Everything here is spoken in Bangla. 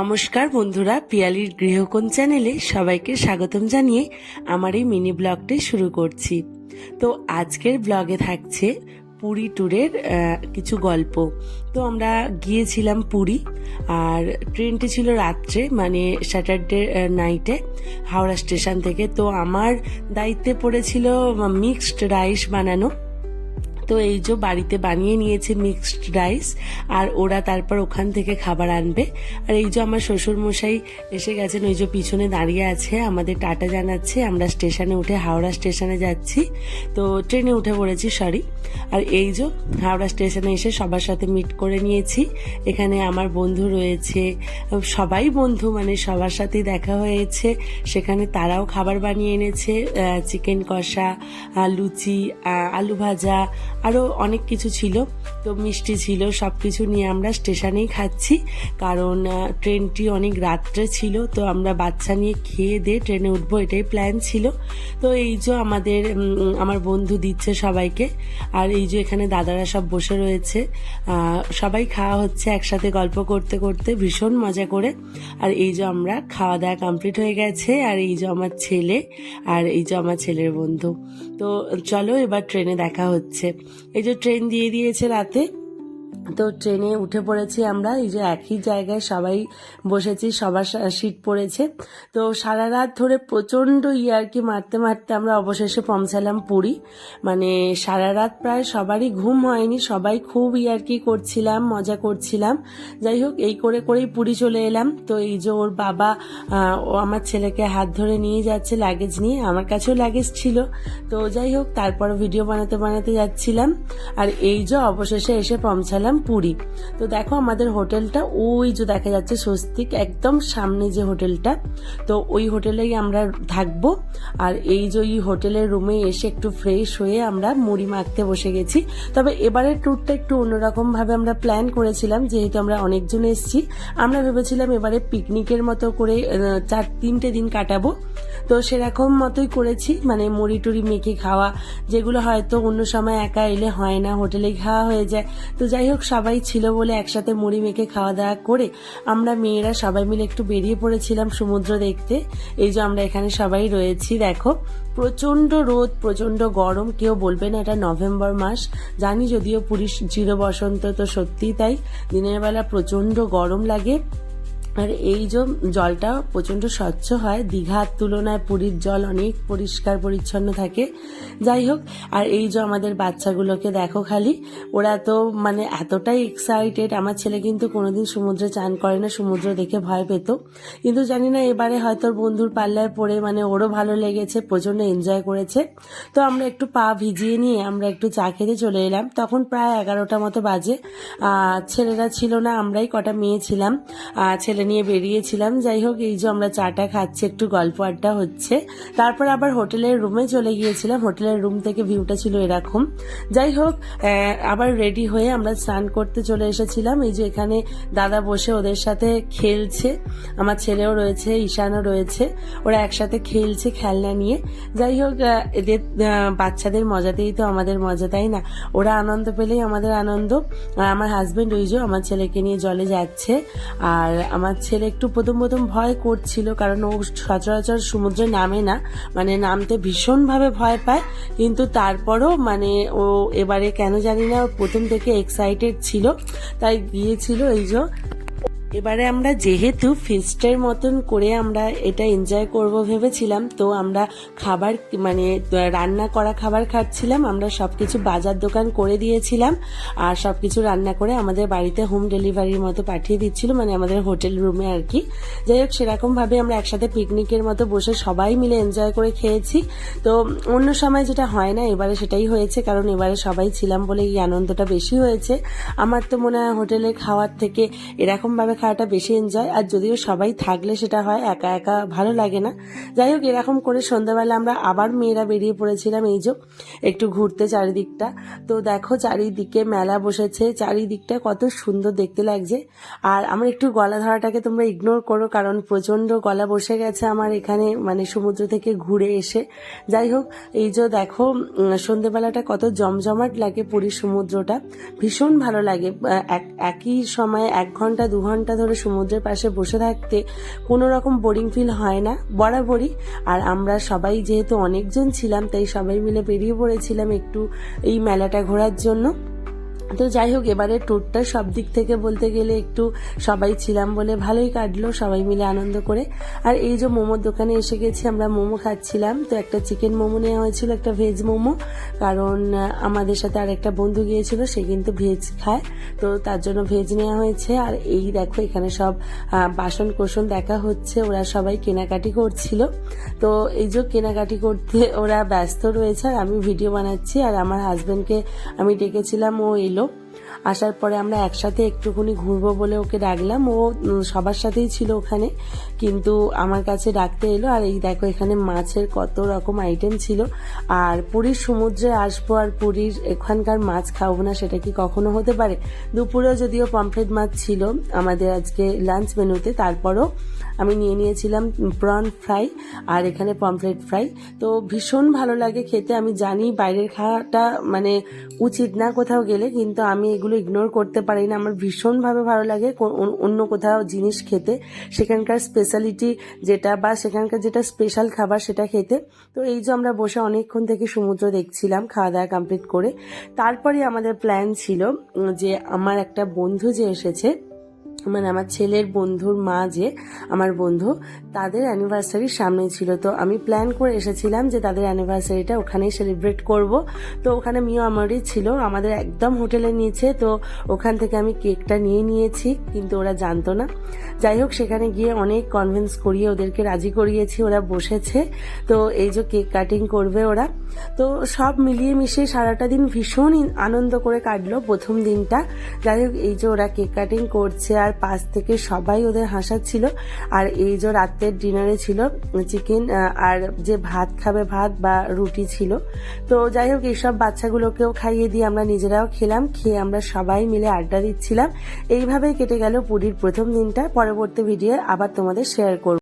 নমস্কার বন্ধুরা, পিয়ালির গৃহকোণ চ্যানেলে সবাইকে স্বাগতম জানিয়ে আমার এই মিনি ব্লগটি শুরু করছি। তো আজকের ব্লগে থাকছে পুরী ট্যুরের কিছু গল্প। তো আমরা গিয়েছিলাম পুরী, আর ট্রেনটি ছিল রাত্রে মানে স্যাটারডে নাইটে হাওড়া স্টেশন থেকে। তো আমার দায়িত্বে পড়েছিল মিক্সড রাইস বানানো। তো এই যে বাড়িতে বানিয়ে নিয়েছে মিক্সড রাইস আর ওরা তারপর ওখান থেকে খাবার আনবে। আর এই যে আমার শ্বশুর মশাই এসে গেছেন, ওই যে পিছনে দাঁড়িয়ে আছে, আমাদের টাটা জানাচ্ছে, আমরা স্টেশনে উঠে হাওড়া স্টেশনে যাচ্ছি। তো ট্রেনে উঠে পড়েছি সরি আর এই যে হাওড়া স্টেশনে এসে সবার সাথে মিট করে নিয়েছি। এখানে আমার বন্ধু রয়েছে, সবাই বন্ধু মানে সবার সাথেই দেখা হয়েছে। সেখানে তারাও খাবার বানিয়ে এনেছে চিকেন কষা লুচি আলু ভাজা আরও অনেক কিছু ছিল। তো মিষ্টি ছিল সব কিছু নিয়ে আমরা স্টেশনেই খাচ্ছি। কারণ ট্রেনটি অনেক রাত্রে ছিল, তো আমরা বাচ্চা নিয়ে খেয়ে দিয়ে ট্রেনে উঠবো, এটাই প্ল্যান ছিল। তো এই যে আমাদের আমার বন্ধু দিচ্ছে সবাইকে, আর এই যে এখানে দাদারা সব বসে রয়েছে সবাই খাওয়া হচ্ছে, একসাথে গল্প করতে করতে, ভীষণ মজা করে। আর এই যে আমরা খাওয়া দাওয়া কমপ্লিট হয়ে গেছে, আর এই যে আমার ছেলে, আর এই যে আমার ছেলের বন্ধু। তো চলো এবার ট্রেনে দেখা হচ্ছে। এই যে ট্রেন দিয়ে দিয়েছে রাতে। তো ট্রেনে উঠে পড়েছি আমরা, এই যে একই জায়গায় সবাই বসেছি, সবার সিট পড়েছে। তো সারা রাত ধরে প্রচণ্ড ইয়ার্কি মারতে মারতে আমরা অবশেষে পৌঁছালাম পুরী। মানে সারা রাত প্রায় সবারই ঘুম হয়নি, সবাই খুব ইয়ার্কি করছিলাম, মজা করছিলাম। যাই হোক, এই করে করেই পুরী চলে এলাম। তো এই যে ওর বাবা ও আমার ছেলেকে হাত ধরে নিয়ে যাচ্ছে লাগেজ নিয়ে, আমার কাছেও লাগেজ ছিল। তো যাই হোক তারপর ভিডিও বানাতে বানাতে যাচ্ছিলাম। আর এই যে অবশেষে এসে পৌঁছালাম পুরী। তো দেখো আমাদের হোটেলটা, ওই যে দেখা যাচ্ছে স্বস্তিক, একদম সামনে যে হোটেলটা। তো ওই হোটেলেই আমরা থাকব। আর এই যে ওই হোটেলের রুমে এসে একটু ফ্রেশ হয়ে আমরা মুড়ি মাখতে বসে গেছি। তবে এবারের ট্যুরটা একটু অন্যরকম ভাবে আমরা প্ল্যান করেছিলাম, যেহেতু আমরা অনেকজন এসেছি। আমরা ভেবেছিলাম এবারে পিকনিকের মতো করে চার, তিনটে দিন কাটাবো। তো সেরকম মতোই করেছি মানে মুড়ি টুড়ি মেখে খাওয়া, যেগুলো হয়তো অন্য সময় একা এলে হয় না হোটেলেই খাওয়া হয়ে যায়। তো যাই হোক, সবাই ছিল বলে একসাথে মুড়ি মেখে খাওয়া দাওয়া করে আমরা মেয়েরা সবাই মিলে একটু বেরিয়ে পড়েছিলাম সমুদ্র দেখতে। এই যে আমরা এখানে সবাই রয়েছি, দেখো। প্রচণ্ড রোদ প্রচণ্ড গরম, কেউ বলবে না এটা নভেম্বর মাস। জানি যদিও পুরী চির বসন্ত তো সত্যিই তাই। দিনের বেলা প্রচণ্ড গরম লাগে। আর এই যে জলটা প্রচণ্ড স্বচ্ছ হয়, দীঘার তুলনায় পুরীর জল অনেক পরিষ্কার পরিচ্ছন্ন থাকে। যাই হোক, আর এই যে আমাদের বাচ্চাগুলোকে দেখো খালি, ওরা তো মানে এতটাই এক্সাইটেড আমার ছেলে কিন্তু কোনোদিন সমুদ্রে চান করে না, সমুদ্র দেখে ভয় পেত। কিন্তু জানি না, এবারে হয়তো বন্ধুর পাল্লায় পড়ে মানে ওরও ভালো লেগেছে, প্রচণ্ড এনজয় করেছে। তো আমরা একটু পা ভিজিয়ে নিয়ে আমরা একটু চা খেতে চলে এলাম। তখন প্রায় এগারোটা মতো বাজে। ছেলেরা ছিল না, আমরাই কটা মেয়ে ছিলাম। ছেলে নিয়ে বেরিয়েছিলাম। যাই হোক, এই যে আমরা চাটা খাচ্ছি, একটু গল্প আড্ডা হচ্ছে। তারপর আবার হোটেলের রুমে চলে গিয়েছিলাম। হোটেলের রুম থেকে ভিউটা ছিল এরকম। যাই হোক আবার রেডি হয়ে আমরা স্নান করতে চলে এসেছিলাম। এই যে এখানে দাদা বসে ওদের সাথে খেলছে। আমার ছেলেও রয়েছে, ঈশানও রয়েছে। ওরা একসাথে খেলছে খেলনা নিয়ে। যাই হোক এদের বাচ্চাদের মজাতেই তো আমাদের মজা, তাই না? ওরা আনন্দ পেলেই আমাদের আনন্দ। আর আমার হাজবেন্ড ওই যে আমার ছেলেকে নিয়ে জলে যাচ্ছে। আর আমার ছেলে একটু প্রথম প্রথম ভয় করছিল, কারণ ও সচরাচর সমুদ্রে নামে না। মানে নামতে ভীষণভাবে ভয় পায়, কিন্তু তারপরও মানে ও এবারে কেন জানি না প্রথম থেকে এক্সাইটেড ছিল। তাই গিয়েছিল এই যে এবারে আমরা যেহেতু ফিস্টের মতন করে আমরা এটা এনজয় করব ভেবেছিলাম, তো আমরা খাবার মানে রান্না করা খাবার খাচ্ছিলাম, আমরা সবকিছু বাজার দোকান করে দিয়েছিলাম, আর সবকিছু রান্না করে আমাদের বাড়িতে হোম ডেলিভারির মতো পাঠিয়ে দিচ্ছিল মানে আমাদের হোটেল রুমে আর কি। যাই হোক সেরকম ভাবে আমরা একসাথে পিকনিকের মতো বসে সবাই মিলে এনজয় করে খেয়েছি। তো অন্য সময় যেটা হয় না, এবারে সেটাই হয়েছে, কারণ এবারে সবাই ছিলাম বলে এই আনন্দটা বেশি হয়েছে। আমার তো মনে হয় হোটেলে খাওয়ার থেকে এরকম ভাবে খাওয়াটা বেশি এনজয় আর যদিও সবাই থাকলে সেটা হয়, একা একা ভালো লাগে না। যাই হোক, এরকম করে সন্ধ্যাবেলা আমরা আবার মেয়েরা বেরিয়ে পড়েছিলাম, এই যে একটু ঘুরতে চারিদিকটা। তো দেখো, চারিদিকে মেলা বসেছে, চারিদিকটা কত সুন্দর দেখতে লাগছে। আর আমার একটু গলা ধরাটাকে তোমরা ইগনোর করো, কারণ প্রচণ্ড গলা বসে গেছে আমার এখানে মানে সমুদ্র থেকে ঘুরে এসে। যাই হোক, এই যে দেখো সন্ধেবেলাটা কত জমজমাট লাগে পুরীর সমুদ্রটা। ভীষণ ভালো লাগে এক- একই সময় এক ঘণ্টা, দু ঘণ্টা ধরে সমুদ্রের পাশে বসে থাকতে কোনো রকম বোরিং ফিল হয় না, বরাবরই। আর আমরা সবাই যেহেতু অনেকজন ছিলাম, তাই সবাই মিলে বেরিয়ে পড়েছিলাম একটু এই মেলাটা ঘোরার জন্য। তো যাই হোক, এবারে ট্যুরটা সব দিক থেকে বলতে গেলে একটু সবাই ছিলাম বলে ভালোই কাটলো, সবাই মিলে আনন্দ করে। আর এই যে মোমোর দোকানে এসে গেছি, আমরা মোমো খাচ্ছিলাম। তো একটা চিকেন মোমো নেওয়া হয়েছিল, একটা ভেজ মোমো। কারণ আমাদের সাথে আর একটা বন্ধু গিয়েছিল, সে কিন্তু ভেজ খায়। তো তার জন্য ভেজ নেওয়া হয়েছে। আর এই দেখো, এখানে সব বাসন কোসন দেখা হচ্ছে, ওরা সবাই কেনাকাটি করছিল। তো এই যে কেনাকাটি করতে ওরা ব্যস্ত রয়েছে, আর আমি ভিডিও বানাচ্ছি। আর আমার হাজব্যান্ডকে আমি ডেকেছিলাম, ও এলো। আসার পরে আমরা একসাথে একটুখানি ঘুরবো বলে ওকে ডাকলাম। ও সবার সাথেই ছিল ওখানে। কিন্তু আমার কাছে ডাকতে এলো, আর এই দেখো এখানে মাছের কত রকম আইটেম ছিল। আর পুরীর সমুদ্রে আসব আর পুরীর এখানকার মাছ খাব না, সেটা কি কখনো হতে পারে? দুপুরেও যদিও পমফ্রেট মাছ ছিল আমাদের আজকে লাঞ্চ মেনুতে তারপরও আমি নিয়ে নিয়েছিলাম প্রন ফ্রাই আর এখানে পমফ্রেট ফ্রাই তো ভীষণ ভালো লাগে খেতে, আমি জানি বাইরের খাওয়াটা মানে উচিত না কোথাও গেলে, কিন্তু আমি এগুলো ইগনোর করতে পারি না। আমার ভীষণভাবে ভালো লাগে অন্য কোথাও জিনিস খেতে। সেখানকার স্পেশালিটি যেটা বা সেখানকার যেটা স্পেশাল খাবার সেটা খেতে। তো এই যে আমরা বসে অনেকক্ষণ থেকে সমুদ্র দেখছিলাম, খাওয়া দাওয়া কমপ্লিট করে। তারপরে আমাদের প্ল্যান ছিল যে আমার একটা বন্ধু যে এসেছে মানে আমার ছেলের বন্ধুর মা যে, আমার বন্ধু, তাদের অ্যানিভার্সারির সামনে ছিল। তো আমি প্ল্যান করে এসেছিলাম যে তাদের অ্যানিভার্সারিটা ওখানেই সেলিব্রেট করব। তো ওখানে মিও আমারই ছিল, আমাদের একদম হোটেলে নিয়েছে। তো ওখান থেকে আমি কেকটা নিয়ে নিয়েছি, কিন্তু ওরা জানতো না। যাই হোক, সেখানে গিয়ে অনেক কনভিন্স করিয়ে ওদেরকে রাজি করিয়েছি, ওরা বসেছে। তো এই যে কেক কাটিং করবে ওরা। তো সব মিলিয়ে মিশিয়ে সারাটা দিন ভীষণ আনন্দ করে কাটলো প্রথম দিনটা। যাই হোক, এই যে ওরা কেক কাটিং করছে আর পাশ থেকে সবাই ওদের হাসাচ্ছিল আর এই যে রাতের ডিনারে ছিল চিকেন আর যে ভাত খাবে ভাত বা রুটি ছিল। তো যাই হোক, এইসব বাচ্চাগুলোকেও খাইয়ে দিয়ে আমরা নিজেরাও খেলাম, খেয়ে আমরা সবাই মিলে আড্ডা দিচ্ছিলাম। এইভাবেই কেটে গেল পুরীর প্রথম দিনটা। পরবর্তী ভিডিও আবার তোমাদের শেয়ার করব।